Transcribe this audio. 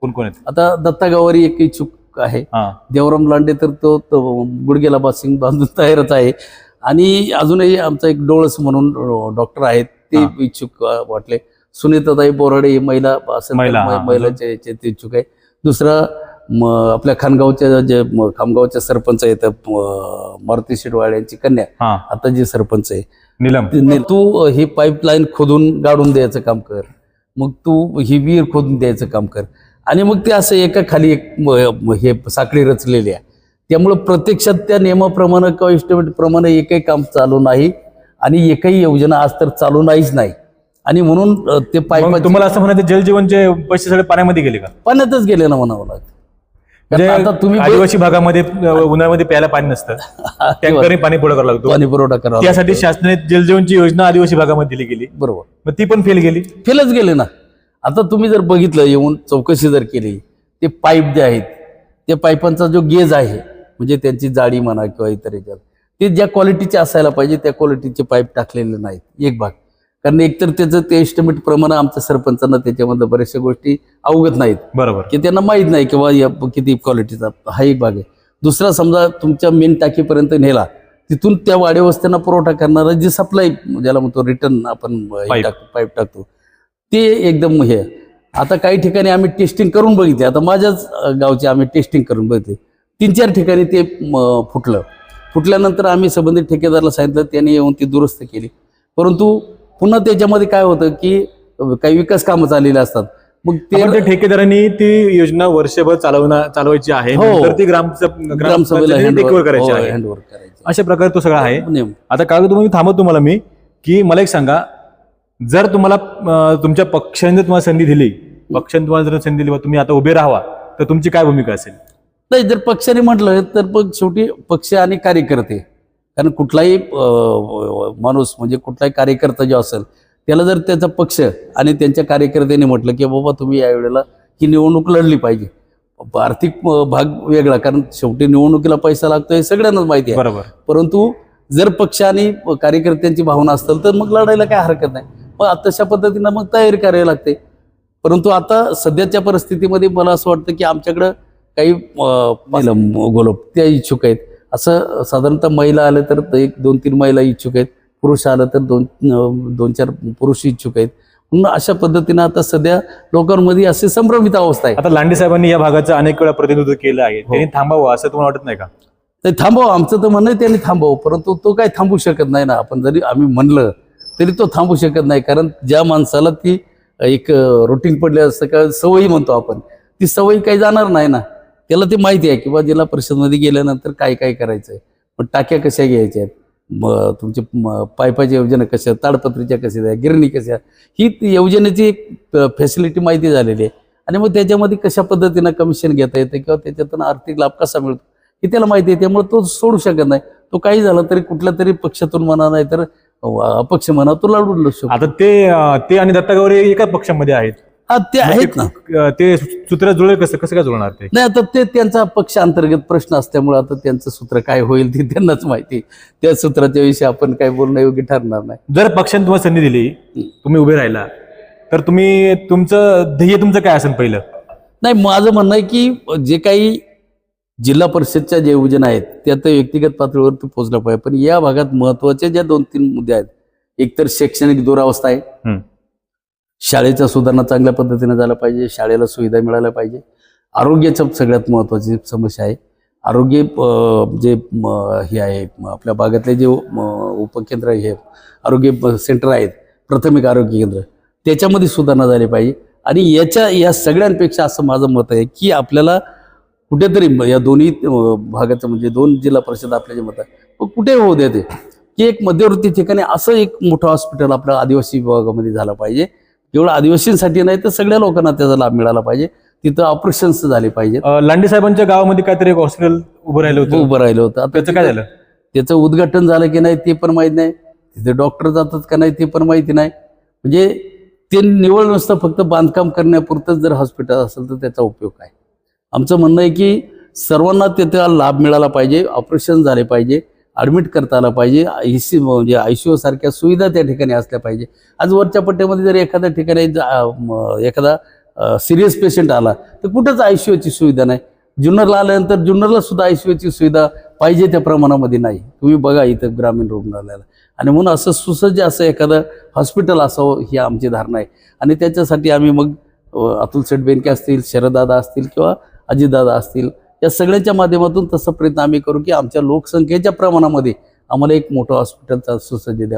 कोण कोण आहेत? आता दत्ता गावारी एक इच्छुक आहे. हा. देवराम लांडे तर तो तो गुडघ्याला बासिंग बांधून तयारच आहे. आणि अजूनही आमचा एक डोळस म्हणून डॉक्टर आहेत ते हा. इच्छुक अ, वाटले. सुनीताताई बोराडे ही महिला असेल तर महिला, हा. महिलाचे ते इच्छुक आहे. दुसरा म, आपल्या खानगावच्या जे म, खामगावच्या सरपंच आहेत म, मारुती शिडवाड यांची कन्या. हा. आता जे सरपंच आहे. नीलम. ते ने- तू ही पाईपलाईन खोदून गाडून द्यायचं काम कर. मग तू ही विहीर खोदून द्यायचं काम कर. आणि मग ते असं एका खाली एक हे साखळी रचलेली आहे. त्यामुळं प्रत्यक्षात त्या नियमाप्रमाणे किंवा इस्टिमेट प्रमाणे एकही काम चालू नाही आणि एकही योजना आज तर चालू नाहीच नाही. आणि म्हणून ते पाईप तुम्हाला असं म्हणायचं जलजीवनचे पैसे सगळे पाण्यामध्ये गेले का? पाण्यातच गेले ना म्हणावं लागतं. कारण आता म्हणजे तुम्ही आदिवासी भागामध्ये उन्हाळ्यामध्ये प्यायला पाणी नसतं. टँकरने पाणी करावं लागतो. पाणी पुरवठा करावा त्यासाठी. शासनाने जलजीवनची योजना आदिवासी भागामध्ये दिली गेली. बरोबर. मग ती पण फेल गेली? फेलच गेले ना. आता तुम्ही जर बघितलं येऊन चौकशी जर केली ते पाईप जे आहेत त्या पाईपांचा जो गेज आहे म्हणजे त्यांची जाडी म्हणा किंवा इतर याच्यात ते ज्या क्वालिटीचे असायला पाहिजे त्या क्वालिटीचे पाईप टाकलेले नाहीत एक भाग. कारण एकतर त्याचं ते एस्टिमेट प्रमाणे आमच्या सरपंचांना त्याच्यामधलं बऱ्याचशा गोष्टी अवगत नाहीत. बरोबर. की त्यांना माहीत नाही किंवा या किती क्वालिटीचा हा एक भाग आहे. दुसरा समजा तुमच्या मेन टाकीपर्यंत नेला तिथून त्या वाड्या वस्त्यांना पुरवठा करणारा जे सप्लाय ज्याला म्हणतो रिटर्न आपण पाईप टाकतो ते एकदम हे. आहे. आता काही ठिकाणी आम्ही टेस्टिंग करून बघितले. आता माझ्याच गावचे आम्ही टेस्टिंग करून बघितले. तीन चार ठिकाणी ते फुटलं. फुटल्यानंतर आम्ही संबंधित ठेकेदाराला सांगितलं त्याने येऊन ती दुरुस्त केली. परंतु पुन्हा त्याच्यामध्ये काय होतं की काही विकास कामं चाललेली असतात. मग ते ठेकेदारांनी ती योजना वर्षभर चालवणार चालवायची आहे. हो. ती ग्राम ग्रामसभेला over करायची आहे. हँडओव्हर करायचे. अशा प्रकारे तो सगळा आहे. नेम. आता कागद तुम्ही थांबत तुम्हाला मी की मला एक सांगा जर तुम्हाला तुमच्या पक्षाने तुम्हाला संधी दिली पक्षाने तुम्हाला जर संधी दिली तुम्ही आता उभे राहावा तर तुमची काय भूमिका असेल? नाही जर पक्षाने म्हटलं तर मग शेवटी पक्ष आणि कार्यकर्ते. कारण कुठलाही माणूस म्हणजे कुठलाही कार्यकर्ता जो असेल त्याला जर त्याचा पक्ष आणि त्यांच्या कार्यकर्त्यांनी म्हटलं की बाबा तुम्ही या वेळेला ही निवडणूक लढली पाहिजे. आर्थिक भाग वेगळा कारण शेवटी निवडणुकीला पैसा लागतो हे सगळ्यांनाच माहिती आहे. बरोबर. परंतु जर पक्ष आणि कार्यकर्त्यांची भावना असेल तर मग लढायला काय हरकत नाही. मग तशा पद्धतीनं मग तयारी करावी लागते. परंतु आता सध्याच्या परिस्थितीमध्ये मला असं वाटतं की आमच्याकडं काही गोलप त्या इच्छुक आहेत. असं साधारणतः महिला आल्या तर एक दोन तीन महिला इच्छुक आहेत. पुरुष आलं तर दोन दोन चार पुरुष इच्छुक आहेत. म्हणून अशा पद्धतीनं आता सध्या लोकांमध्ये असे संभ्रमित अवस्था आहे. आता लांडे साहेबांनी या भागाचं अनेक वेळा प्रतिनिधित्व केलं आहे. त्यांनी थांबावं असं तुम्हाला वाटत नाही का? ते थांबव. आमचं तर म्हणणं त्यांनी थांबव. परंतु तो काही थांबू शकत नाही ना. आपण जरी आम्ही म्हणलं तरी तो थांबू शकत नाही. कारण ज्या माणसाला ती एक रुटीन पडली असतं का सवयी म्हणतो आपण ती सवयी काही जाणार नाही ना. त्याला ते माहिती आहे किंवा जिल्हा परिषदमध्ये गेल्यानंतर काय काय करायचं आहे मग टाक्या कशा घ्यायच्या आहेत? मग तुमचे पायपाची योजना कशा आहेत, ताडपत्रीच्या कशा द्या गिरणी कशा ही योजनेची एक फॅसिलिटी माहिती झालेली आहे. आणि मग त्याच्यामध्ये कशा पद्धतीनं कमिशन घेता येतं किंवा त्याच्यातून आर्थिक लाभ कसा मिळतो हे त्याला माहिती आहे. त्यामुळे तो सोडू शकत नाही. तो काही झाला तरी कुठल्या तरी पक्षातून म्हणा नाही तर अपक्ष म्हणा तो लढू शकतो आता ते ते आणि दत्ता गावरे एका पक्षामध्ये आहेत. हा ते आहेत ना. ते सूत्र जुळले कसं कसं काय जुळणार ते? नाही आता ते त्यांचा पक्ष अंतर्गत प्रश्न असल्यामुळे आता त्यांचं सूत्र काय होईल ते त्यांनाच माहिती त्या सूत्राच्या विषयी आपण काही बोलणं योग्य ठरणार नाही. जर पक्षाने तुम्हाला संधी दिली तुम्ही उभे राहिला तर तुम्ही तुमचं ध्येय तुमचं काय असेल पहिलं? नाही माझं म्हणणं आहे की जे काही जिल्हा परिषदच्या जे योजना आहेत त्या तर व्यक्तिगत पातळीवरती पोहोचलं पाहिजे. पण या भागात महत्त्वाचे ज्या दोन तीन मुद्दे आहेत एक तर शैक्षणिक दुरावस्था आहे. शाळेच्या सुधारणा चांगल्या पद्धतीने झाला पाहिजे शाळेला सुविधा मिळायला पाहिजे. आरोग्याच्या सगळ्यात महत्वाची समस्या आहे. आरोग्य जे हे आहे आपल्या भागातले जे उपकेंद्र हे आरोग्य सेंटर आहेत प्राथमिक आरोग्य केंद्र त्याच्यामध्ये सुधारणा झाली पाहिजे. आणि याच्या या सगळ्यांपेक्षा असं माझं मत आहे की आपल्याला कुठेतरी या दोन्ही भागाचं म्हणजे दोन जिल्हा परिषद आपल्या जे मत आहे कुठे होऊ द्या ते? की एक मध्यवर्ती ठिकाणी असं एक मोठं हॉस्पिटल आपल्या आदिवासी विभागामध्ये झालं पाहिजे. केवळ आदिवासींसाठी नाही तर सगळ्या लोकांना त्याचा लाभ मिळाला पाहिजे. तिथं ऑपरेशन्स झाले पाहिजे लांडे साहेबांच्या गावामध्ये काहीतरी एक हॉस्पिटल उभं राहिलं होतं. उभं राहिलं होतं. त्याचं काय झालं? त्याचं उद्घाटन झालं की नाही ते पण माहीत नाही. तिथे डॉक्टर जातात का नाही ते पण माहिती नाही. म्हणजे ते निवड नसतं फक्त बांधकाम करण्यापुरतंच जर हॉस्पिटल असेल तर त्याचा उपयोग काय? आमचं म्हणणं आहे की सर्वांना त्याचा लाभ मिळाला पाहिजे ऑपरेशन झाले पाहिजे ॲडमिट करता आलं पाहिजे आय सी म्हणजे आय सी ओसारख्या सुविधा त्या ठिकाणी असल्या पाहिजे. आज वरच्या पट्ट्यामध्ये जर एखाद्या ठिकाणी जा- एखादा सिरियस पेशंट आला तर कुठंच आय सी यूची सुविधा नाही. जुन्नरला आल्यानंतर जुन्नरला सुद्धा आय सी यूची सुविधा पाहिजे त्या प्रमाणामध्ये नाही. तुम्ही बघा इथं ग्रामीण रुग्णालयाला. आणि म्हणून असं सुसज्ज असं एखादं हॉस्पिटल असावं ही आमची धारणा आहे. आणि त्याच्यासाठी आम्ही मग अतुल सेठ बेनके असतील शरददादा असतील किंवा अजितदादा असतील या सगळ्यांच्या माध्यमातून तसा प्रयत्न आम्ही करू की आमच्या लोकसंख्येच्या प्रमाणामध्ये आम्हाला एक मोठं हॉस्पिटलचा सुसज्ज द्यावं.